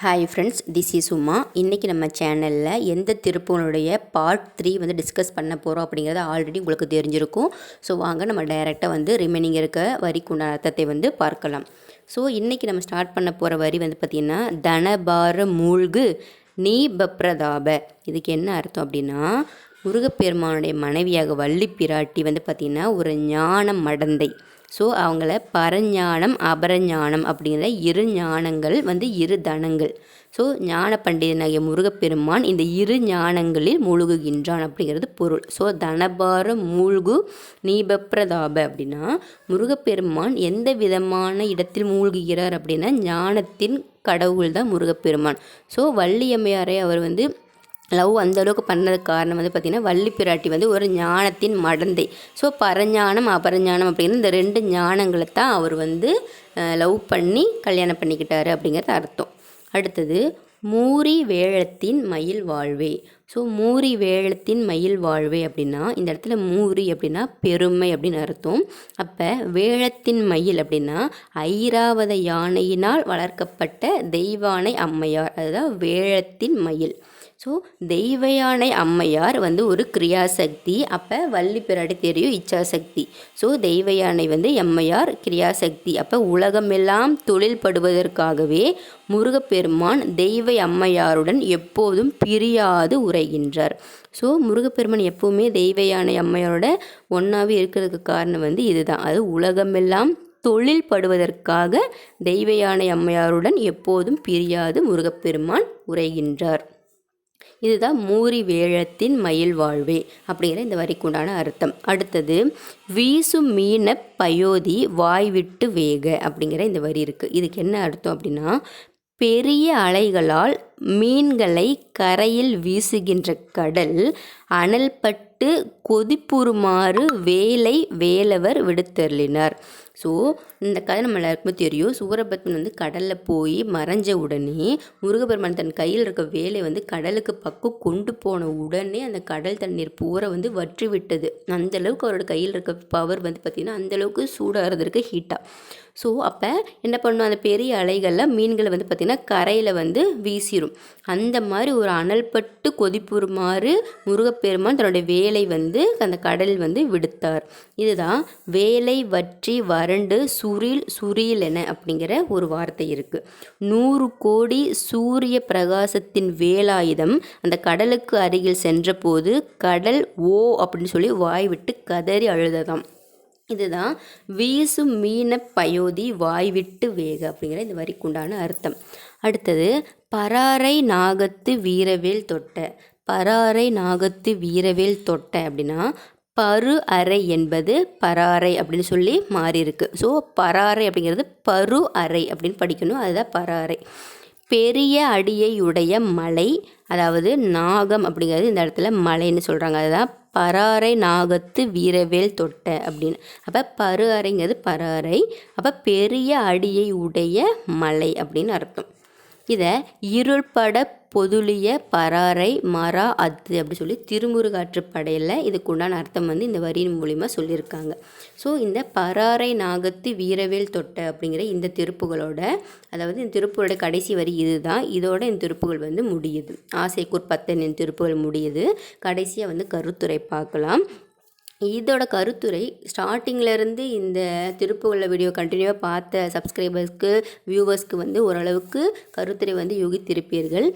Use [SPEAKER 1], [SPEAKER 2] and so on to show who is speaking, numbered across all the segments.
[SPEAKER 1] Hi friends this is Uma இன்றைக்கி நம்ம சேனலில் எந்த திருப்பூனுடைய பார்ட் த்ரீ வந்து டிஸ்கஸ் பண்ண போகிறோம் அப்படிங்கிறது ஆல்ரெடி உங்களுக்கு தெரிஞ்சிருக்கும். ஸோ வாங்க நம்ம டைரெக்டாக வந்து ரிமைனிங் இருக்க வரிக்குண்டான அர்த்தத்தை வந்து பார்க்கலாம். ஸோ இன்றைக்கி நம்ம ஸ்டார்ட் பண்ண போகிற வரி வந்து பார்த்திங்கன்னா தனபார மூழ்கு நீபப்ரதாப இதுக்கு என்ன அர்த்தம் அப்படின்னா முருகப்பெருமானுடைய மனைவியாக வள்ளி பிராட்டி வந்து பார்த்திங்கன்னா ஒரு ஞான மடந்தை ஸோ அவங்கள பரஞானம் அபரஞானம் அப்படிங்கிற இரு ஞானங்கள் வந்து இரு தனங்கள். ஸோ ஞான பண்டிதனாகிய முருகப்பெருமான் இந்த இரு ஞானங்களில் மூழ்குகின்றான் அப்படிங்கிறது பொருள். ஸோ தனபார மூழ்கு நீபப்பிரதாப அப்படின்னா முருகப்பெருமான் எந்த விதமான இடத்தில் மூழ்குகிறார் அப்படின்னா ஞானத்தின் கடவுள் தான் முருகப்பெருமான். ஸோ வள்ளியம்மையாரை அவர் வந்து லவ் அந்த அளவுக்கு பண்ணதுக்கு காரணம் வந்து பார்த்திங்கன்னா வள்ளி பிராட்டி வந்து ஒரு ஞானத்தின் மடந்தை. ஸோ பரஞானம் அபரஞானம் அப்படிங்கிற இந்த ரெண்டு ஞானங்களை தான் அவர் வந்து லவ் பண்ணி கல்யாணம் பண்ணிக்கிட்டாரு அப்படிங்கிறது அர்த்தம். அடுத்தது மூரி வேழத்தின் மயில் வாழ்வே. ஸோ மூரி வேழத்தின் மயில் வாழ்வே அப்படின்னா இந்த இடத்துல மூரி அப்படின்னா பெருமை அப்படின்னு அர்த்தம். அப்போ வேழத்தின் மயில் அப்படின்னா ஐராவத யானையினால் வளர்க்கப்பட்ட தெய்வானை அம்மையார் அதுதான் வேழத்தின் மயில். ஸோ தெய்வயானை அம்மையார் வந்து ஒரு கிரியாசக்தி அப்போ வள்ளி பிராடி தெரியும் இச்சாசக்தி. ஸோ தெய்வயானை வந்து எம்மையார் கிரியாசக்தி. அப்போ உலகமெல்லாம் தொழில் படுவதற்காகவே முருகப்பெருமான் தெய்வ அம்மையாருடன் எப்போதும் பிரியாது உரைகின்றார். ஸோ முருகப்பெருமான் எப்போவுமே தெய்வ யானை அம்மையாரோட ஒன்றாவே இருக்கிறதுக்கு காரணம் வந்து இதுதான். அது உலகமெல்லாம் தொழில் படுவதற்காக தெய்வ யானை அம்மையாருடன் எப்போதும் பிரியாது முருகப்பெருமான் உரைகின்றார். இதுதான் மூரி வேழத்தின் மயில் வாழ்வே அப்படிங்கிற இந்த வரிக்குண்டான அர்த்தம். அடுத்தது வீசும் மீன பயோதி வாய் விட்டு வேக அப்படிங்கிற இந்த வரி இருக்குது இதுக்கு என்ன அர்த்தம் அப்படின்னா பெரிய அலைகளால் மீன்களை கரையில் வீசுகின்ற கடல் அனல்பட்டு கொதிப்புறுமாறு வேலை வேலவர் விடுத்தருளினார். ஸோ இந்த கதை நம்ம எல்லாருக்குமே தெரியும். சூரபத்மன் வந்து கடலில் போய் மறைஞ்ச உடனே முருகபெருமான் தன் கையில் இருக்க வேலை வந்து கடலுக்கு பக்கம் கொண்டு போன உடனே அந்த கடல் தண்ணீர் பூரை வந்து வற்றி விட்டது அந்தளவுக்கு அவரோட கையில் இருக்க பவர் வந்து பார்த்திங்கன்னா அந்தளவுக்கு சூடாகிறதுக்கு ஹீட்டாக ஸோ அப்போ என்ன பண்ணும்? அந்த பெரிய அலைகளில் மீன்களை வந்து பார்த்திங்கன்னா கரையில் வந்து வீசிடும் அந்த மாதிரி ஒரு அனல்பட்டு கொதிப்புறுமாறு முருகப்பெருமான் தன்னுடைய வேலை வந்து அந்த கடலில் வந்து விடுத்தார். இதுதான் வேலை வற்றி வறண்டு சுரில் சுரில் என அப்படிங்கிற ஒரு வார்த்தை இருக்குது நூறு கோடி சூரிய பிரகாசத்தின் வேலாயுதம் அந்த கடலுக்கு அருகில் சென்றபோது கடல் ஓ அப்படின்னு சொல்லி வாய் விட்டு கதறி அழுததாம். இதுதான் வீசு மீன பயோதி வாய் விட்டு வேக அப்படிங்கிற இந்த வரிக்குண்டான அர்த்தம். அடுத்தது பராரை நாகத்து வீரவேல் தொட்ட. பராரை நாகத்து வீரவேல் தொட்ட அப்படின்னா பரு அறை என்பது பராறை அப்படின்னு சொல்லி மாறியிருக்கு. ஸோ பராறை அப்படிங்கிறது பரு அறை அப்படின்னு படிக்கணும். அதுதான் பராறை. பெரிய அடியை உடைய மலை அதாவது நாகம் அப்படிங்கிறது இந்த இடத்துல மலைன்னு சொல்கிறாங்க அதுதான் பராறை நாகத்து வீரவேல் தொட்ட அப்படின்னு. அப்போ பரு அறைங்கிறது பராறை அப்போ பெரிய அடியை உடைய மலை அப்படின்னு அர்த்தம். இதை இருள்பட பொதுளிய பராரை மரா அத்து அப்படி சொல்லி திருமுருகாற்று படையில் இதுக்குண்டான அர்த்தம் வந்து இந்த வரியின் மூலிமா சொல்லியிருக்காங்க. ஸோ இந்த பராரை நாகத்து வீரவேல் தொட்ட அப்படிங்கிற இந்த திருப்புகளோட அதாவது இந்த திருப்புகளோட கடைசி வரி இதுதான். இதோட இந்த திருப்புகள் வந்து முடியுது. ஆசைக்கூர் என் திருப்புகள் முடியுது. கடைசியாக வந்து கருத்துரை பார்க்கலாம். இதோட கருத்துரை ஸ்டார்டிங்கிலேருந்து இந்த திருப்புகளில் வீடியோ கண்டினியூவாக பார்த்த சப்ஸ்கிரைபர்ஸ்க்கு வியூவர்ஸ்க்கு வந்து ஓரளவுக்கு கருத்துரை வந்து யூகித்திருப்பீர்கள்.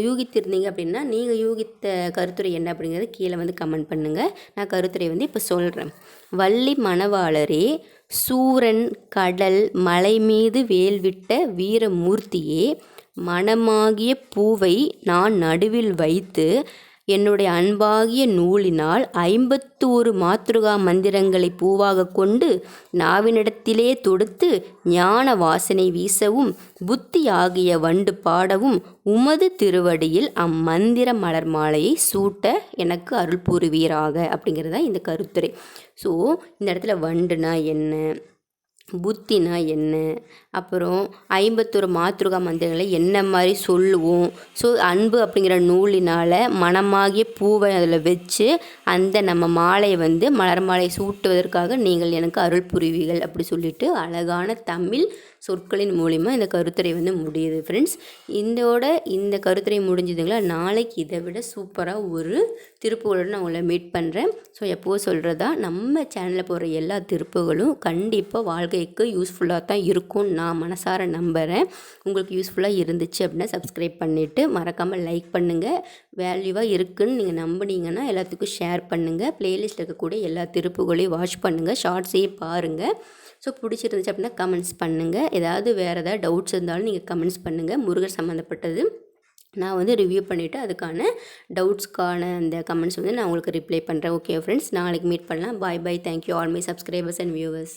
[SPEAKER 1] யூகித்திருந்தீங்க அப்படின்னா நீங்கள் யூகித்த கருத்துரை என்ன அப்படிங்கிறது கீழே வந்து கமெண்ட் பண்ணுங்கள் நான் கருத்துரை வந்து இப்போ சொல்கிறேன் வள்ளி மணவாளரே சூரன் கடல் மலை மீது வேல்விட்ட வீரமூர்த்தியே மனமாகிய பூவை நான் நடுவில் வைத்து என்னுடைய அன்பாகிய நூலினால் ஐம்பத்தோரு மாத்ருகா மந்திரங்களை பூவாக கொண்டு நாவினிடத்திலே தொடுத்து ஞான வாசனை வீசவும் புத்தி ஆகிய வண்டு பாடவும் உமது திருவடியில் அம்மந்திர மலர் மாலையை சூட்ட எனக்கு அருள் புரிவீராக அப்படிங்கிறது தான் இந்த கருத்துரை. ஸோ இந்த இடத்துல வண்டுனா என்ன? புத்தினா என்ன? அப்புறம் ஐம்பத்தொரு மாத்ருகா மந்திரங்களை என்ன மாதிரி சொல்லுவோம்? ஸோ அன்பு அப்படிங்கிற நூலினால் மனமாகிய பூவை அதில் வச்சு அந்த நம்ம மாலையை வந்து மலர் மாலை சூட்டுவதற்காக நீங்கள் எனக்கு அருள் புரிவீர்கள் அப்படி சொல்லிட்டு அழகான தமிழ் சொற்களின் மூலிமா இந்த கருத்துரை வந்து முடியுது ஃப்ரெண்ட்ஸ் இதோட இந்த கருத்துரை முடிஞ்சதுங்களா? நாளைக்கு இதை விட சூப்பராக ஒரு திருப்புகளோட நான் உங்களை மீட் பண்ணுறேன் ஸோ எப்போது சொல்கிறதா நம்ம சேனலில் போகிற எல்லா திருப்புகளும் கண்டிப்பாக வாழ்க்கைக்கு யூஸ்ஃபுல்லாக தான் இருக்கும் நான் மனசார நம்புகிறேன் உங்களுக்கு யூஸ்ஃபுல்லாக இருந்துச்சு அப்படின்னா சப்ஸ்கிரைப் பண்ணிவிட்டு மறக்காமல் லைக் பண்ணுங்கள் வேல்யூவாக இருக்குன்னு நீங்கள் நம்பினீங்கன்னா எல்லாத்துக்கும் ஷேர் பண்ணுங்கள் ப்ளேலிஸ்ட்டில் இருக்கக்கூடிய எல்லா திருப்புகளையும் வாட்ச் பண்ணுங்கள் ஷார்ட்ஸையும் பாருங்கள் ஸோ பிடிச்சிருந்துச்சு அப்படின்னா கமெண்ட்ஸ் பண்ணுங்கள் ஏதாவது வேறு ஏதாவது டவுட்ஸ் இருந்தாலும் நீங்கள் கமெண்ட்ஸ் பண்ணுங்கள் முருகர் சம்மந்தப்பட்டது நான் வந்து ரிவ்யூ பண்ணிவிட்டு அதுக்கான டவுட்ஸ்க்கான அந்த கமெண்ட்ஸ் வந்து நான் உங்களுக்கு ரிப்ளை பண்ணுறேன் ஓகே ஃப்ரெண்ட்ஸ் நாளைக்கு மீட் பண்ணலாம். Bye bye thank you all my subscribers and viewers